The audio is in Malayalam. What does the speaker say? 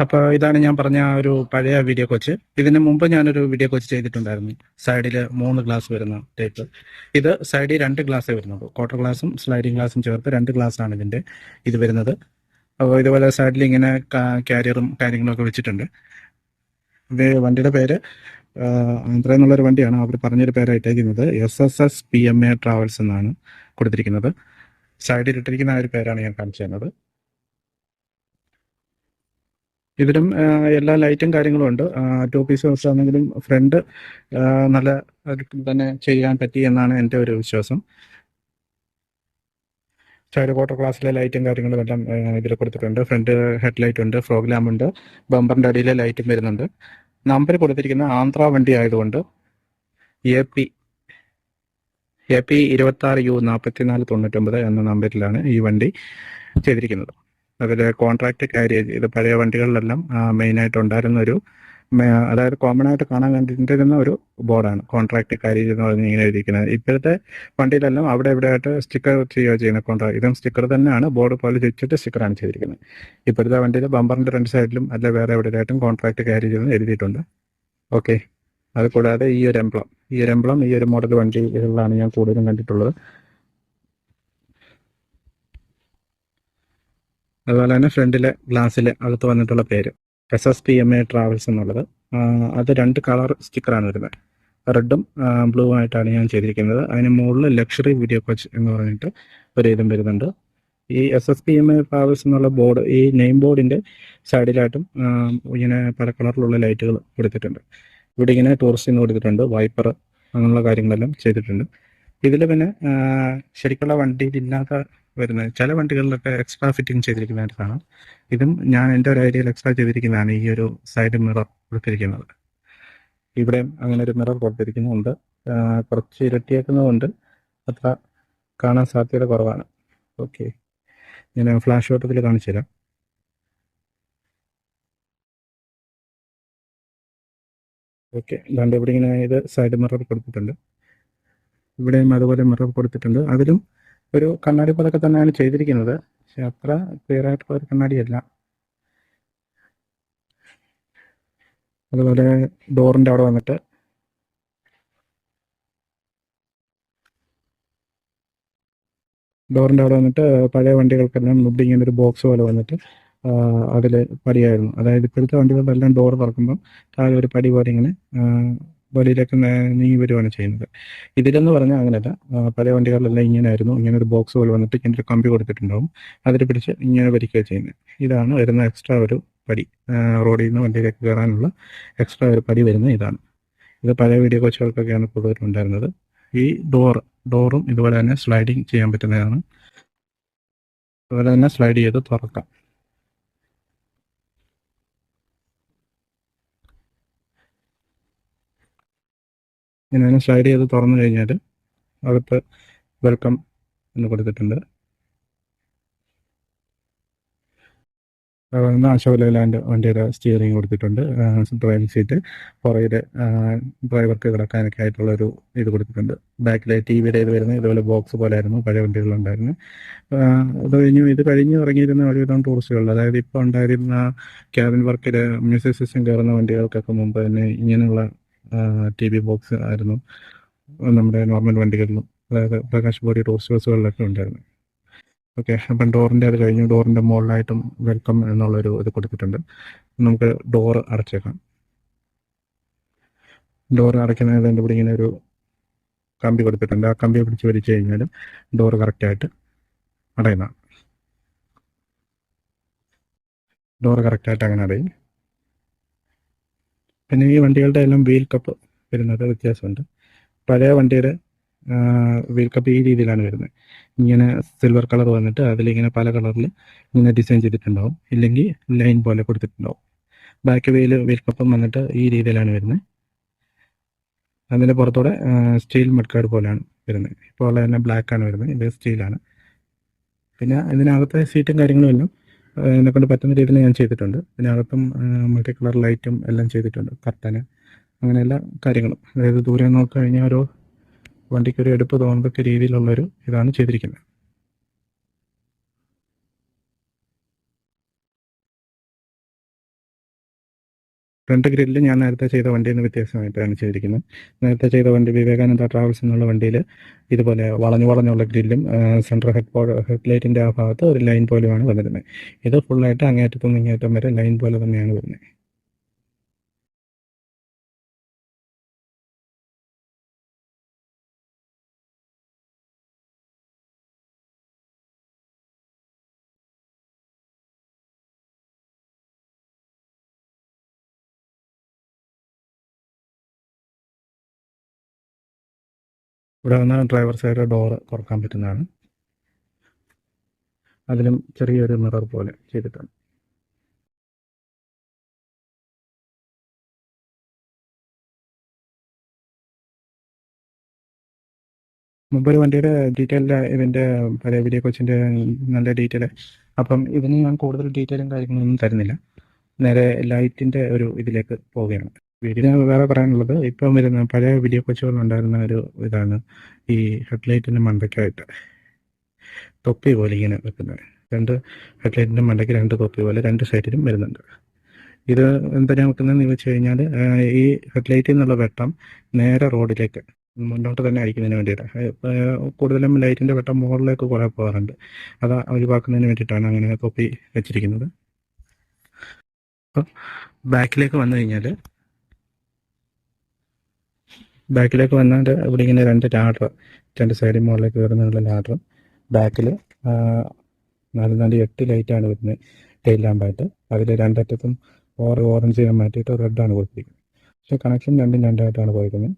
അപ്പോൾ ഇതാണ് ഞാൻ പറഞ്ഞ ഒരു പഴയ വീഡിയോ കോച്ച് ഇതിന് മുമ്പ് ഞാനൊരു വീഡിയോ കോച്ച് ചെയ്തിട്ടുണ്ടായിരുന്നു. സൈഡിൽ മൂന്ന് ഗ്ലാസ് വരുന്ന ടൈപ്പ് ഇത് സൈഡിൽ രണ്ട് ഗ്ലാസ്സേ വരുന്നുള്ളൂ. ക്വാർട്ടർ ഗ്ലാസും സ്ലൈഡിംഗ് ഗ്ലാസും ചേർത്ത് രണ്ട് ഗ്ലാസ്സാണ് ഇതിന്റെ ഇത് വരുന്നത്. അപ്പോൾ ഇതുപോലെ സൈഡിൽ ഇങ്ങനെ കാരിയറും കാര്യങ്ങളൊക്കെ വെച്ചിട്ടുണ്ട്. വണ്ടിയുടെ പേര് ആന്ധ്ര എന്നുള്ളൊരു വണ്ടിയാണ്. അവർ പറഞ്ഞൊരു പേരായിട്ടേക്കുന്നത് S S S P M A travels എന്നാണ് കൊടുത്തിരിക്കുന്നത്. സൈഡിൽ ഇട്ടിരിക്കുന്ന ആ ഒരു പേരാണ് ഞാൻ കാണിച്ചു തന്നത് ഇതിലും എല്ലാ ലൈറ്റും കാര്യങ്ങളും ഉണ്ട്. ടു പീസ് ഹൗസ് ആണെങ്കിലും ഫ്രണ്ട് നല്ല തന്നെ ചെയ്യാൻ പറ്റി എന്നാണ് എന്റെ ഒരു വിശ്വാസം. ചൈൽഡ് ക്വാർട്ടർ ക്ലാസ്സിലെ ലൈറ്റും കാര്യങ്ങളും എല്ലാം ഇതിൽ കൊടുത്തിട്ടുണ്ട്. ഫ്രണ്ട് ഹെഡ് ലൈറ്റ് ഉണ്ട് ഫ്രോഗ് ലാമ്പ് ഉണ്ട് ബമ്പറിന്റെ അടിയിലെ ലൈറ്റും വരുന്നുണ്ട്. നമ്പർ കൊടുത്തിരിക്കുന്ന ആന്ധ്ര വണ്ടി ആയതുകൊണ്ട് എ പി എ പി ഇരുപത്തി ആറ് യു നാൽപ്പത്തി നാല് തൊണ്ണൂറ്റൊമ്പത് എന്ന നമ്പറിലാണ് ഈ വണ്ടി ചെയ്തിരിക്കുന്നത്. അതിൽ കോൺട്രാക്ട് കാരിയേജ് ചെയ്ത് പഴയ വണ്ടികളിലെല്ലാം മെയിനായിട്ട് ഉണ്ടായിരുന്ന ഒരു അതായത് കോമൺ ആയിട്ട് കാണാൻ കണ്ടിരുന്ന ഒരു ബോർഡാണ് കോൺട്രാക്ട് കാരിയേജ് എന്ന് പറഞ്ഞ് ഇങ്ങനെ എഴുതിയിരിക്കുന്നത്. ഇപ്പോഴത്തെ വണ്ടിയിലെല്ലാം അവിടെ ഇവിടെ ആയിട്ട് സ്റ്റിക്കർ ചെയ്യുക ചെയ്യുന്ന കോൺട്രാക്ട് ഇതും സ്റ്റിക്കർ തന്നെയാണ് ബോർഡ് പോലെ ചുറ്റിട്ട് സ്റ്റിക്കറാണ് ചെയ്തിരിക്കുന്നത്. ഇപ്പോഴത്തെ വണ്ടിയിൽ ബമ്പറിന്റെ രണ്ട് സൈഡിലും അല്ല വേറെ എവിടെയായിട്ടും കോൺട്രാക്ട് കാരിയേജ് എന്ന് എഴുതിയിട്ടുണ്ട്. ഓക്കെ അത് കൂടാതെ ഈ ഒരു എംപ്ലം ഈ ഒരു എംപ്ലം ഈ ഒരു മോഡൽ വണ്ടികളിലാണ് ഞാൻ കൂടുതലും കണ്ടിട്ടുള്ളത്. അതുപോലെ തന്നെ ഫ്രണ്ടിലെ ഗ്ലാസ്സിൽ അകത്ത് വന്നിട്ടുള്ള പേര്. S S P M A travels എന്നുള്ളത്. അത് രണ്ട് കളർ സ്റ്റിക്കറാണ് വരുന്നത്. റെഡും ബ്ലൂ ആയിട്ടാണ് ഞാൻ ചെയ്തിരിക്കുന്നത്. അതിന് മുകളിൽ ലക്ഷറി വീഡിയോ കോച്ച് എന്ന് പറഞ്ഞിട്ട് ഒരു ഇതും വരുന്നുണ്ട്. ഈ S S P M A travels എന്നുള്ള ബോർഡ് ഈ നെയിം ബോർഡിന്റെ സൈഡിലായിട്ടും ഇങ്ങനെ പല കളറിലുള്ള ലൈറ്റുകൾ കൊടുത്തിട്ടുണ്ട്. ഇവിടെ ഇങ്ങനെ ടൂറിസ്റ്റ് എന്ന് കൊടുത്തിട്ടുണ്ട്. വൈപ്പർ അങ്ങനെയുള്ള കാര്യങ്ങളെല്ലാം ചെയ്തിട്ടുണ്ട്. ഇതിൽ പിന്നെ ശരിക്കുള്ള വണ്ടിയിലില്ലാത്ത വരുന്ന ചില വണ്ടികളിലൊക്കെ എക്സ്ട്രാ ഫിറ്റിംഗ് ചെയ്തിരിക്കുന്നതായിട്ട് കാണാം. ഇതും ഞാൻ എന്റെ ഒരു ഐഡിയയിൽ എക്സ്ട്രാ ചെയ്തിരിക്കുന്നതാണ് ഈ ഒരു സൈഡ് മിറർ കൊടുത്തിരിക്കുന്നത്. ഇവിടെയും അങ്ങനെ ഒരു മിറർ കൊടുത്തിരിക്കുന്നുണ്ട്. കുറച്ച് ഇരട്ടിയാക്കുന്നതുകൊണ്ട് അത്ര കാണാൻ സാധ്യത കുറവാണ്. ഓക്കെ ഞാൻ ഫ്ലാഷ് ഓട്ടത്തിൽ കാണിച്ചു തരാം. ഓക്കെ ഇതാണ്ട് ഇവിടെ ഇങ്ങനെ ഇത് സൈഡ് മിറർ കൊടുത്തിട്ടുണ്ട്. ഇവിടെയും അതുപോലെ മിറർ കൊടുത്തിട്ടുണ്ട്. അതിലും ഒരു കണ്ണാടി പോലൊക്കെ തന്നെയാണ് ചെയ്തിരിക്കുന്നത്. പക്ഷെ അത്ര ക്ലിയർ ആയിട്ടുള്ള ഒരു കണ്ണാടിയല്ല. അതുപോലെ ഡോറിന്റെ അവിടെ വന്നിട്ട്. ഡോറിന്റെ അവിടെ വന്നിട്ട് പഴയ വണ്ടികൾക്കെല്ലാം ഇങ്ങനെ ഒരു ബോക്സ് പോലെ വന്നിട്ട് അതിൽ പടിയായിരുന്നു. അതായത് ഇപ്പോഴത്തെ വണ്ടികളിലെല്ലാം ഡോർ തുറക്കുമ്പം താഴെ ഒരു പടി പോലെ ഇങ്ങനെ നേ- നീങ്ങി വരുവാണ് ചെയ്യുന്നത്. ഇതിലെന്ന് പറഞ്ഞാൽ അങ്ങനെയല്ല. പല വണ്ടികളിലെല്ലാം ഇങ്ങനെയായിരുന്നു. ഇങ്ങനെ ഒരു ബോക്സ് പോലെ വന്നിട്ട് ഇങ്ങനെ ഒരു കമ്പി കൊടുത്തിട്ടുണ്ടാവും. അതിൽ പിടിച്ച് ഇങ്ങനെ വരിക്കുക ചെയ്യുന്നത് ഇതാണ് വരുന്ന എക്സ്ട്രാ ഒരു പടി. റോഡിൽ നിന്ന് വണ്ടിയിലേക്ക് കയറാനുള്ള എക്സ്ട്രാ ഒരു പടി വരുന്ന ഇതാണ്. ഇത് പല വീഡിയോ കോച്ചുകൾക്കൊക്കെയാണ് കൂടുതലും ഉണ്ടായിരുന്നത്. ഈ ഡോർ ഡോറും ഇതുപോലെ തന്നെ സ്ലൈഡിങ് ചെയ്യാൻ പറ്റുന്നതാണ്. അതുപോലെ തന്നെ സ്ലൈഡ് ചെയ്ത് തുറക്കാം. ഇങ്ങനെ സ്ലൈഡ് ചെയ്ത് തുറന്നു കഴിഞ്ഞാൽ അകത്ത് വെൽക്കം എന്ന് കൊടുത്തിട്ടുണ്ട്. അതുപോലെ ലാൻഡ് വണ്ടിയുടെ സ്റ്റിയറിംഗ് കൊടുത്തിട്ടുണ്ട്. ഡ്രൈവിംഗ് സീറ്റ് പുറകിൽ ഡ്രൈവർക്ക് കിടക്കാനൊക്കെ ആയിട്ടുള്ള ഒരു ഇത് കൊടുത്തിട്ടുണ്ട്. ബാക്കിലെ ടി വിയുടെ ഇത് വരുന്നത് ഇതുപോലെ ബോക്സ് പോലെ ആയിരുന്നു പഴയ വണ്ടികളുണ്ടായിരുന്നു. അത് കഴിഞ്ഞു ഇത് കഴിഞ്ഞ് ഇറങ്ങിയിരുന്ന ഒരുവിധം ടൂറിസ്റ്റുകൾ അതായത് ഇപ്പോൾ ഉണ്ടായിരുന്ന ക്യാബിൻ വർക്കിൽ മ്യൂസിക് സിസ്റ്റം കയറുന്ന വണ്ടികൾക്കൊക്കെ മുമ്പ് തന്നെ ഇങ്ങനെയുള്ള ടി വി ബോക്സ് ആയിരുന്നു. നമ്മുടെ നോർമൽ വണ്ടികളിലും. അതായത് പ്രകാശ് ബോഡി ടൂറിസ്റ്റ് ബസ്സുകളിലൊക്കെ ഉണ്ടായിരുന്നു. ഓക്കെ അപ്പം ഡോറിന്റെ അത് കഴിഞ്ഞു ഡോറിന്റെ മുകളിലായിട്ടും വെൽക്കം എന്നുള്ളൊരു ഇത് കൊടുത്തിട്ടുണ്ട്. നമുക്ക് ഡോർ അടച്ചേക്കാം. ഡോർ അടയ്ക്കുന്നതിന്റെ ഇവിടെ ഇങ്ങനെ ഒരു കമ്പി കൊടുത്തിട്ടുണ്ട്. ആ കമ്പി പിടിച്ച് വലിച്ചു കഴിഞ്ഞാലും ഡോർ കറക്റ്റായിട്ട് അടയുന്നതാണ്. ഡോർ കറക്റ്റായിട്ട് അങ്ങനെ അടയും. പിന്നെ ഈ വണ്ടികളുടെ എല്ലാം വീൽ കപ്പ് വരുന്നത് വ്യത്യാസമുണ്ട്. പഴയ വണ്ടിയുടെ വീൽ കപ്പ് ഈ രീതിയിലാണ് വരുന്നത്. ഇങ്ങനെ സിൽവർ കളർ വന്നിട്ട് അതിലിങ്ങനെ പല കളറിൽ ഇങ്ങനെ ഡിസൈൻ ചെയ്തിട്ടുണ്ടാവും. ഇല്ലെങ്കിൽ ലൈൻ പോലെ കൊടുത്തിട്ടുണ്ടാവും. ബാക്ക് വീൽ വീൽ കപ്പും വന്നിട്ട് ഈ രീതിയിലാണ് വരുന്നത്. അതിന്റെ പുറത്തൂടെ സ്റ്റീൽ മഡ്കാർഡ് പോലെയാണ് വരുന്നത്. ഇപ്പോൾ ഉള്ള തന്നെ ബ്ലാക്കാണ് വരുന്നത്. ഇത് സ്റ്റീലാണ് പിന്നെ ഇതിനകത്തെ സീറ്റും കാര്യങ്ങളും എല്ലാം എന്നെ കൊണ്ട് പറ്റുന്ന രീതിയിൽ ഞാൻ ചെയ്തിട്ടുണ്ട്. ഇതിനകത്തും മൾട്ടി കളർ ലൈറ്റും എല്ലാം ചെയ്തിട്ടുണ്ട്. കർട്ടന് അങ്ങനെ എല്ലാ കാര്യങ്ങളും. അതായത് ദൂരെ നോക്കി കഴിഞ്ഞാൽ ഒരു വണ്ടിക്ക് ഒരു എടുപ്പ് തോന്നത്തക്ക രീതിയിലുള്ളൊരു ഇതാണ് ചെയ്തിരിക്കുന്നത്. ഫ്രണ്ട് ഗ്രില്ല് ഞാൻ നേരത്തെ ചെയ്ത വണ്ടിയിൽ നിന്ന് വ്യത്യാസമായിട്ടാണ് ചെയ്തിരിക്കുന്നത്. നേരത്തെ ചെയ്ത വണ്ടി വിവേകാനന്ദ ട്രാവൽസ് എന്നുള്ള വണ്ടിയിൽ ഇതുപോലെ വളഞ്ഞു വളഞ്ഞുള്ള ഗ്രില്ലും സെൻട്രൽ ഹെഡ് പോ ഹെഡ് ലൈറ്റിന്റെ ആ ഭാഗത്ത് ഒരു ലൈൻ പോലെയാണ് വന്നിരുന്നത്. ഇത് ഫുള്ളായിട്ട് അങ്ങേറ്റത്തും ഇങ്ങേറ്റം വരെ ലൈൻ പോലെ തന്നെയാണ് വരുന്നത്. ഇവിടെ വന്ന ഡ്രൈവർ സൈഡ് ഡോറ് തുറക്കാൻ പറ്റുന്നതാണ്. അതിലും ചെറിയൊരു മിറർ പോലെ ചെയ്തിട്ടുണ്ട്. മുമ്പൊരു വണ്ടിയുടെ ഡീറ്റെയിൽ ഇതിന്റെ പഴയ വീഡിയോ കോച്ചിന്റെ നല്ല ഡീറ്റെയിൽ അപ്പം ഇതിന് ഞാൻ കൂടുതൽ ഡീറ്റെയിലും കാര്യങ്ങളൊന്നും തരുന്നില്ല. നേരെ ലൈറ്റിന്റെ ഒരു ഇതിലേക്ക് പോവുകയാണ്. വീഡിയോ വേറെ പറയാനുള്ളത് ഇപ്പം വരുന്ന പഴയ വീഡിയോ ഉണ്ടായിരുന്ന ഒരു ഇതാണ് ഈ ഹെഡ്ലൈറ്റിന്റെ മണ്ടയ്ക്കായിട്ട്. തൊപ്പി പോലെ ഇങ്ങനെ വെക്കുന്നത്. രണ്ട് ഹെഡ്ലൈറ്റിന്റെ മണ്ടയ്ക്ക് രണ്ട് തൊപ്പി പോലെ രണ്ട് സൈഡിലും വരുന്നുണ്ട്. ഇത് എന്തിനാ വെക്കുന്നതെന്ന് ചോദിച്ചു കഴിഞ്ഞാൽ ഈ ഹെഡ്ലൈറ്റിൽ നിന്നുള്ള വെട്ടം നേരെ റോഡിലേക്ക് മുന്നോട്ട് തന്നെ അടിക്കുന്നതിന് വേണ്ടിയിട്ട്. കൂടുതലും ലൈറ്റിന്റെ വെട്ടം മുകളിലേക്ക് കുറേ പോകാറുണ്ട്. അത് ഒഴിവാക്കുന്നതിന് വേണ്ടിയിട്ടാണ് അങ്ങനെ തൊപ്പി വെച്ചിരിക്കുന്നത്. അപ്പം ബാക്കിലേക്ക് വന്നു കഴിഞ്ഞാൽ ബാക്കിലേക്ക് വന്നാൽ ഇവിടെ ഇങ്ങനെ രണ്ട് ലാഡർ രണ്ട് സൈഡിൽ മുകളിലേക്ക് വരുന്നുള്ള ലാഡറും. ബാക്കിൽ നാല് നാല് എട്ട് ലൈറ്റാണ് വരുന്നത്. ടെയിൽ ലാമ്പായിട്ട് അതിൽ രണ്ടറ്റത്തും ഓർ ഓറഞ്ച് മാറ്റിയിട്ട് റെഡാണ് കൊടുത്തിരിക്കുന്നത്. പക്ഷേ കണക്ഷൻ രണ്ടും രണ്ടായിട്ടാണ് പോയിരിക്കുന്നത്